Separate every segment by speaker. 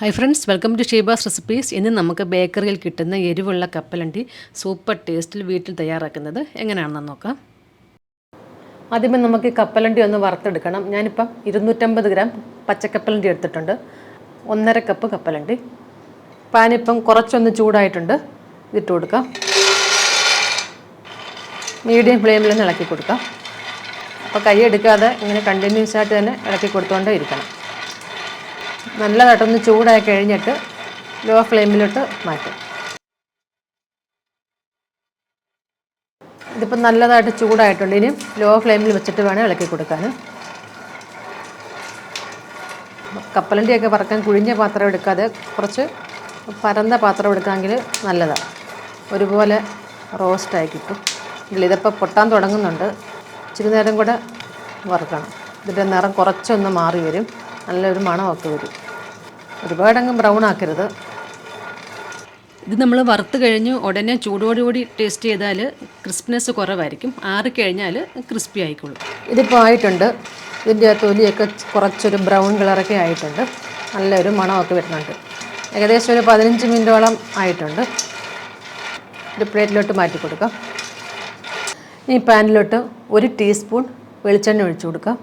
Speaker 1: Hi friends welcome to Sheeba's recipes ഇന്ന് നമുക്ക് ബേക്കറിയിൽ കിട്ടുന്ന എരിവുള്ള കപ്പലണ്ടി സൂപ്പർ ടേസ്റ്റിൽ വീട്ടിൽ തയ്യാറാക്കുന്നത് എങ്ങനെയാണെന്ന് നോക്കാം. ആദ്യമേ നമുക്ക് കപ്പലണ്ടി ഒന്ന് വറുത്തെടുക്കണം. ഞാനിപ്പം ഇരുന്നൂറ്റമ്പത് ഗ്രാം പച്ചക്കപ്പലണ്ടി എടുത്തിട്ടുണ്ട്. ഒന്നര കപ്പ് കപ്പലണ്ടി. പാനിപ്പം കുറച്ചൊന്ന് ചൂടായിട്ടുണ്ട്. ഇതിട്ട് കൊടുക്കാം. മീഡിയം ഫ്ലെയിമിൽ ഒന്ന് ഇളക്കി കൊടുക്കാം. അപ്പോൾ കൈ എടുക്കാതെ ഇങ്ങനെ കണ്ടിന്യൂസ് ആയിട്ട് തന്നെ ഇളക്കി കൊടുത്തുകൊണ്ടേ ഇരിക്കണം. നല്ലതായിട്ടൊന്ന് ചൂടായി കഴിഞ്ഞിട്ട് ലോ ഫ്ലെയിമിലോട്ട് മാറ്റും. ഇതിപ്പോൾ നല്ലതായിട്ട് ചൂടായിട്ടുണ്ട്. ഇനിയും ലോ ഫ്ലെയിമിൽ വെച്ചിട്ട് വേണം ഇളക്കി കൊടുക്കാൻ കപ്പലണ്ടിയൊക്കെ വറക്കാൻ കുഴിഞ്ഞ പാത്രം എടുക്കാതെ കുറച്ച് പരന്ന പാത്രം എടുക്കാമെങ്കിൽ നല്ലതാണ് ഒരുപോലെ റോസ്റ്റായി കിട്ടും. ഇല്ല ഇതിപ്പോൾ പൊട്ടാൻ തുടങ്ങുന്നുണ്ട്. ഇച്ചിരി നേരം കൂടെ വറുക്കണം. ഇതിന്റെ നിറം കുറച്ചൊന്ന് മാറി വരും. നല്ലൊരു മണമൊക്കെ വരും. ഒരുപാടങ്ങ് ബ്രൗൺ ആക്കരുത്. ഇത് നമ്മൾ വറുത്ത് കഴിഞ്ഞ് ഉടനെ ചൂടോടുകൂടി ടേസ്റ്റ് ചെയ്താൽ ക്രിസ്പിനെസ് കുറവായിരിക്കും. ആറിക്കഴിഞ്ഞാൽ ക്രിസ്പി ആയിക്കോളും. ഇതിപ്പോൾ ആയിട്ടുണ്ട്. ഇതിന്റെ തൊലിയൊക്കെ കുറച്ചൊരു ബ്രൗൺ കളറൊക്കെ ആയിട്ടുണ്ട്. നല്ലൊരു മണമൊക്കെ വരുന്നുണ്ട്. ഏകദേശം ഒരു പതിനഞ്ച് മിനിറ്റോളം ആയിട്ടുണ്ട്. ഒരു പ്ലേറ്റിലോട്ട് മാറ്റി കൊടുക്കാം. ഈ പാനിലോട്ട് ഒരു ടീസ്പൂൺ വെളിച്ചെണ്ണ ഒഴിച്ചു കൊടുക്കാം.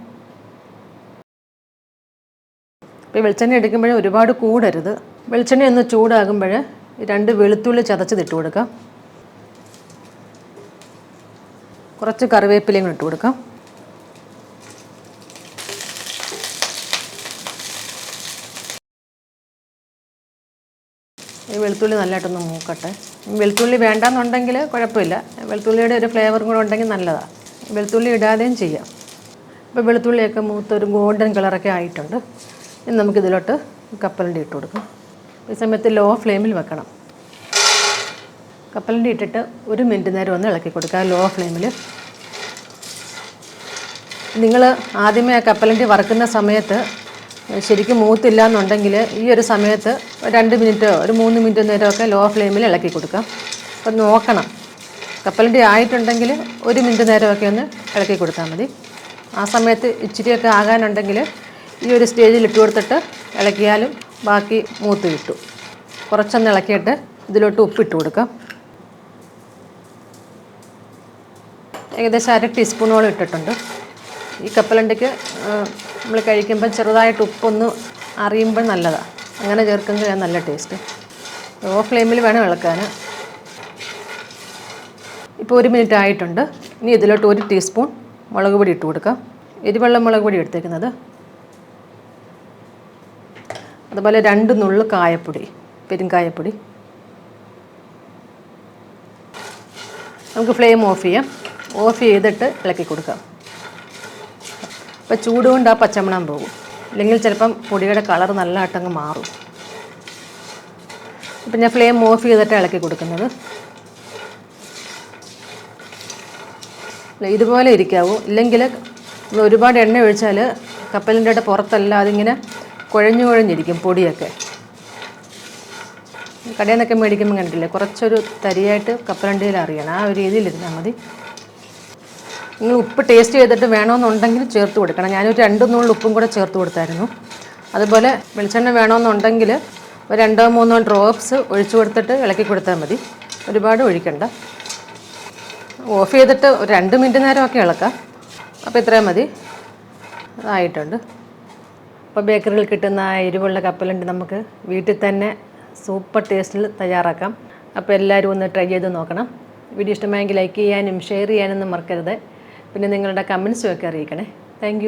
Speaker 1: ഇപ്പോൾ വെളിച്ചെണ്ണ എടുക്കുമ്പോഴേ ഒരുപാട് കൂടരുത്. വെളിച്ചെണ്ണ ഒന്ന് ചൂടാകുമ്പോൾ രണ്ട് വെളുത്തുള്ളി ചതച്ചത് ഇട്ട് കൊടുക്കാം. കുറച്ച് കറിവേപ്പിലയും ഇട്ട് കൊടുക്കാം. ഈ വെളുത്തുള്ളി നല്ലതായിട്ടൊന്ന് മൂക്കട്ടെ. വെളുത്തുള്ളി വേണ്ടാന്നുണ്ടെങ്കിൽ കുഴപ്പമില്ല. വെളുത്തുള്ളിയുടെ ഒരു ഫ്ലേവറും കൂടെ ഉണ്ടെങ്കിൽ നല്ലതാണ് വെളുത്തുള്ളി ഇടാതെയും ചെയ്യാം. ഇപ്പോൾ വെളുത്തുള്ളിയൊക്കെ മൂത്തൊരു ഗോൾഡൻ കളറൊക്കെ ആയിട്ടുണ്ട്. ഇനി നമുക്കിതിലോട്ട് കപ്പലണ്ടി ഇട്ട് കൊടുക്കാം. ഈ സമയത്ത് ലോ ഫ്ലെയിമിൽ വെക്കണം. കപ്പലണ്ടി ഇട്ടിട്ട് ഒരു മിനിറ്റ് നേരം ഒന്ന് ഇളക്കി കൊടുക്കുക ലോ ഫ്ലെയിമിൽ നിങ്ങൾ ആദ്യമേ ആ കപ്പലണ്ടി വറുക്കുന്ന സമയത്ത് ശരിക്കും മൂത്തില്ല എന്നുണ്ടെങ്കിൽ ഈ ഒരു സമയത്ത് രണ്ട് മിനിറ്റോ ഒരു മൂന്ന് മിനിറ്റ് നേരമൊക്കെ ലോ ഫ്ലെയിമിൽ ഇളക്കി കൊടുക്കാം. അപ്പം നോക്കണം. കപ്പലണ്ടി ആയിട്ടുണ്ടെങ്കിൽ ഒരു മിനിറ്റ് നേരമൊക്കെ ഒന്ന് ഇളക്കി കൊടുത്താൽ മതി. ആ സമയത്ത് ഇച്ചിരിയൊക്കെ ആകാനുണ്ടെങ്കിൽ ഈ ഒരു സ്റ്റേജിൽ ഇട്ട് കൊടുത്തിട്ട് ഇളക്കിയാലും ബാക്കി മൂത്ത് കിട്ടും. കുറച്ചൊന്ന് ഇളക്കിയിട്ട് ഇതിലോട്ട് ഉപ്പിട്ട് കൊടുക്കാം. ഏകദേശം അര ടീസ്പൂണോളം ഇട്ടിട്ടുണ്ട്. ഈ കപ്പലണ്ടിക്ക് നമ്മൾ കഴിക്കുമ്പോൾ ചെറുതായിട്ട് ഉപ്പൊന്ന് അറിയുമ്പോൾ നല്ലതാണ് അങ്ങനെ ചേർക്കുന്നത് നല്ല ടേസ്റ്റ്. ലോ ഫ്ലെയിമിൽ വേണം ഇളക്കാൻ. ഇപ്പോൾ ഒരു മിനിറ്റ് ആയിട്ടുണ്ട്. ഇനി ഇതിലോട്ട് ഒരു ടീസ്പൂൺ മുളക് പൊടി ഇട്ട് കൊടുക്കാം. എരിവെള്ളം മുളക് പൊടി എടുത്തേക്കുന്നത്. അതുപോലെ രണ്ട് നുള്ളു കായപ്പൊടി പെരുങ്കായപ്പൊടി നമുക്ക് ഫ്ലെയിം ഓഫ് ചെയ്യാം. ഓഫ് ചെയ്തിട്ട് ഇളക്കി കൊടുക്കാം. അപ്പോൾ ചൂട് കൊണ്ട് ആ പച്ചമണം പോകും. അല്ലെങ്കിൽ ചിലപ്പം പൊടിയുടെ കളർ നല്ല ആട്ടങ്ങ് മാറും. ഇപ്പം ഞാൻ ഫ്ലെയിം ഓഫ് ചെയ്തിട്ട് ഇളക്കി കൊടുക്കുന്നത്. ഇതുപോലെ ഇരിക്കാവൂ. ഇല്ലെങ്കിൽ ഒരുപാട് എണ്ണ ഒഴിച്ചാൽ കപ്പലിന്റെ പുറത്തല്ല അതിങ്ങനെ കുഴഞ്ഞു കുഴഞ്ഞിരിക്കും പൊടിയൊക്കെ. കടയിൽ നിന്നൊക്കെ മേടിക്കുമ്പോൾ കണ്ടില്ലേ കുറച്ചൊരു തരിയായിട്ട് കപ്പലണ്ടിയിൽ അറിയണം ആ ഒരു രീതിയിൽ ഇരുന്നാൽ മതി. നിങ്ങൾ ഉപ്പ് ടേസ്റ്റ് ചെയ്തിട്ട് വേണമെന്നുണ്ടെങ്കിൽ ചേർത്ത് കൊടുക്കണം. ഞാനൊരു രണ്ട് നൂറ് ഉപ്പും കൂടെ ചേർത്ത് കൊടുത്തായിരുന്നു. അതുപോലെ വെളിച്ചെണ്ണ വേണമെന്നുണ്ടെങ്കിൽ ഒരു രണ്ടോ മൂന്നോ ഡ്രോപ്സ് ഒഴിച്ചു കൊടുത്തിട്ട് ഇളക്കി കൊടുത്താൽ മതി. ഒരുപാട് ഒഴിക്കണ്ട. ഓഫ് ചെയ്തിട്ട് ഒരു രണ്ട് മിനിറ്റ് നേരമൊക്കെ ഇളക്കാം. അപ്പോൾ ഇത്രയും മതി. ആയിട്ടുണ്ട് അപ്പോൾ ബേക്കറിയിൽ കിട്ടുന്ന എരിവുള്ള കപ്പലുണ്ട് നമുക്ക് വീട്ടിൽ തന്നെ സൂപ്പർ ടേസ്റ്റിൽ തയ്യാറാക്കാം. അപ്പോൾ എല്ലാവരും ഒന്ന് ട്രൈ ചെയ്ത് നോക്കണം. വീഡിയോ ഇഷ്ടമായെങ്കിൽ ലൈക്ക് ചെയ്യാനും ഷെയർ ചെയ്യാനൊന്നും മറക്കരുത്. പിന്നെ നിങ്ങളുടെ കമൻസും ഒക്കെ അറിയിക്കണേ. താങ്ക്